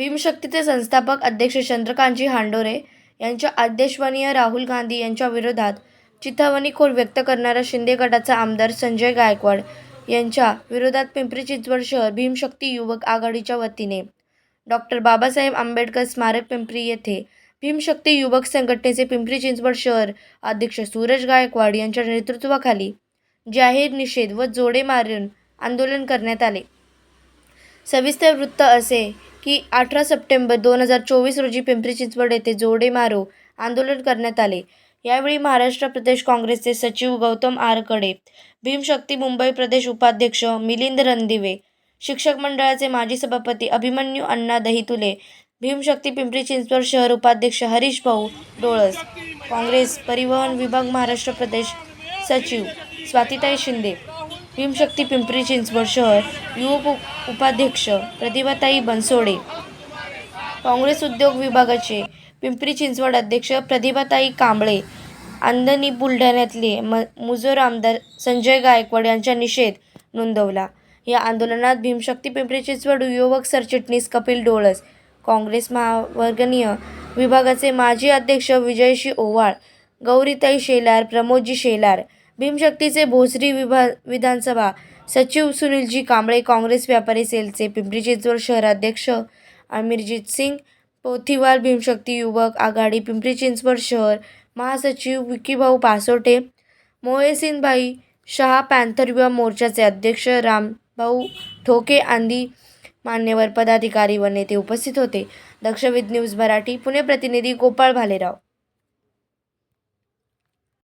भीमशक्तीचे संस्थापक अध्यक्ष चंद्रकांतजी हांडोरे यांच्या आद्यश्वनीय राहुल गांधी यांच्या विरोधात चिथावणीखोर व्यक्त करणारा शिंदे गटाचा आमदार संजय गायकवाड यांच्या विरोधात पिंपरी चिंचवड शहर भीमशक्ती युवक आघाडीच्या वतीने डॉक्टर बाबासाहेब आंबेडकर स्मारक पिंपरी येथे भीमशक्ती युवक संघटनेचे पिंपरी चिंचवड शहर अध्यक्ष सूरज गायकवाड यांच्या नेतृत्वाखाली जाहीर निषेध व जोडे मारून आंदोलन करण्यात आले. सविस्तर वृत्त असे की अठरा सप्टेंबर दोन हजार चोवीस रोजी पिंपरी चिंचवड येथे जोडे मारो आंदोलन करण्यात आले. यावेळी महाराष्ट्र प्रदेश काँग्रेसचे सचिव गौतम आरकडे भीमशक्ती मुंबई प्रदेश उपाध्यक्ष मिलिंद रणदिवे शिक्षक मंडळाचे माजी सभापती अभिमन्यू अण्णा दहितुले भीमशक्ती पिंपरी चिंचवड शहर उपाध्यक्ष हरीश भाऊ डोळस काँग्रेस परिवहन विभाग महाराष्ट्र प्रदेश सचिव स्वातिताई शिंदे भीमशक्ती पिंपरी चिंचवड शहर युवक उप- उपाध्यक्ष प्रतिभाताई बनसोडे. काँग्रेस उद्योग विभागाचे पिंपरी चिंचवड अध्यक्ष प्रतिभाताई कांबळे आंदणी बुलढाण्यातले म मुजोर आमदार संजय गायकवाड यांचा निषेध नोंदवला. या आंदोलनात भीमशक्ती पिंपरी चिंचवड युवक सरचिटणीस कपिल डोळस काँग्रेस महावर्गणीय विभागाचे माजी अध्यक्ष विजयशी ओवाळ गौरीताई शेलार प्रमोदजी शेलार भीमशक्तीचे भोसरी विभा विधानसभा सचिव सुनीलजी कांबळे काँग्रेस व्यापारी सेलचे पिंपरी चिंचवड शहराध्यक्ष अमिरजित सिंग पोथीवाल भीमशक्ती युवक आघाडी पिंपरी चिंचवड शहर महासचिव विकीभाऊ पासोटे मोहसिनभाई शहा पॅन्थर युवा मोर्चाचे अध्यक्ष रामभाऊ ठोके आदी मान्यवर पदाधिकारी व नेते उपस्थित होते. दक्षविद न्यूज मराठी पुणे प्रतिनिधी गोपाळ भालेराव.